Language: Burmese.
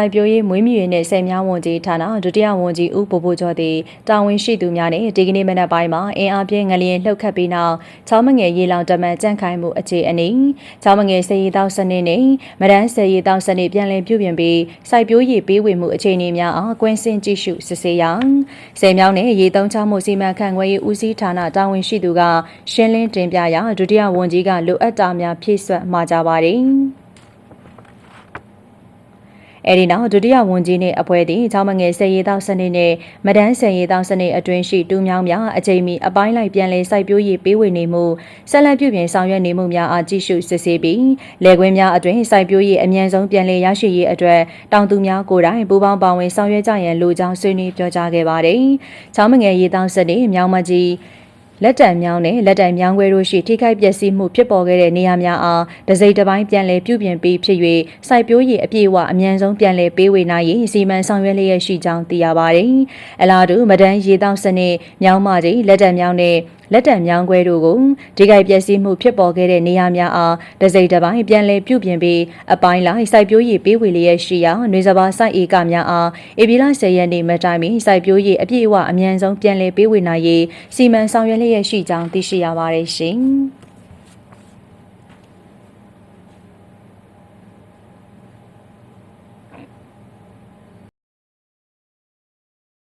ပိုင်ပြိုးရေးမွေးမြူရေးနဲ့ဆယ်များဝန်ကြီးဌာနဒုတိယဝန်ကြီးဦးပိုပိုကျော်သည်တာဝန်ရှိသူများနဲ့ဒီကနေ့မနက်ပိုင်းမှာအင်အားပြင်းငလျင်လှုပ်ခတ်ပြီးနောက်ချောင်းမငယ်ရေလောင်တမန်ကြန့်ခိုင်မှုအခြေအနေချောင်းမငယ်စေရီတောက်စနစ်နဲ့မဒန်းစေရီတောက်စနစ်ပြန်လည်ပြုပြင်ပြီးစိုက်ပျိုးရေးပေးဝေမှုအခြေအနေများအားကွင်းစင်ကြည့်ရှုစစ်ဆေးရာဆယ်မြောင်းနဲ့ရေသုံးချမှုစီမံခန့်ခွဲရေးဦးစီးဌာနတာဝန်ရှိသူကရှင်းလင်းတင်ပြရာဒုတိယဝန်ကြီးကလိုအပ်တာများဖြည့်ဆွတ်မှာကြပါတယ်။ အဲဒီနောက်ဒုတိယဝန်ကြီးနှင့်အဖွဲ့သည်ချောင်းမငယ်ဆယ်ရီတောက်စနစ်နှင့်မဒန်းဆယ်ရီတောက်စနစ်အတွင်းရှိတူးမြောင်းများအချိန်မီအပိုင်းလိုက်ပြန်လည်စိုက်ပျိုးရေးပေးဝေနေမှုဆက်လက်ပြုပြင်ဆောင်ရွက်နေမှုများအားကြည့်ရှုစစ်ဆေးပြီးလေကွင်းများအတွင်းစိုက်ပျိုးရေးအမြန်ဆုံးပြန်လည်ရရှိရေးအတွက်တောင်သူများကိုယ်တိုင်ပူးပေါင်းပါဝင်ဆောင်ရွက်ကြရန်လိုကြောင်းဆွေးနွေးပြောကြားခဲ့ပါတယ်။ချောင်းမငယ်ရီတောက်စနစ်မြောင်းမကြီး လက်တံမြောင်းနဲ့လက်တံမြောင်းခွဲတို့ရှိထိခိုက်ပျက်စီးမှုဖြစ်ပေါ်ခဲ့တဲ့နေရာများအားဒစိမ့်တစ်ပိုင်းပြန်လည်ပြုပြင်ပြီးဖြစ်၍စိုက်ပျိုးရေးအပြည့်အဝအမြန်ဆုံးပြန်လည်ပေးဝေနိုင်ရေးစီမံဆောင်ရွက်လျက်ရှိကြောင်းသိရပါတယ်။အလားတူမဒန်းရေတောက်စနစ်မြောင်းမကြီးလက်တံမြောင်းနဲ့ လက်တံမြောင်းခွဲတို့ကိုဒီကြိုက်ပျက်စီးမှုဖြစ်ပေါ်ခဲ့တဲ့နေရာများအားဒစိမ့်တစ်ပိုင်းပြန်လည်ပြုပြင်ပြီးအပိုင်းလိုက်စိုက်ပျိုးရေးပေးဝေလျက်ရှိရာနေစပါစိုက်ဧကများအားဧပြီလ10ရက်နေ့မတိုင်မီစိုက်ပျိုးရေးအပြည့်အဝအမြန်ဆုံးပြန်လည်ပေးဝေနိုင်ရေးစီမံဆောင်ရွက်လျက်ရှိကြောင်းသိရှိရပါတယ်ရှင်။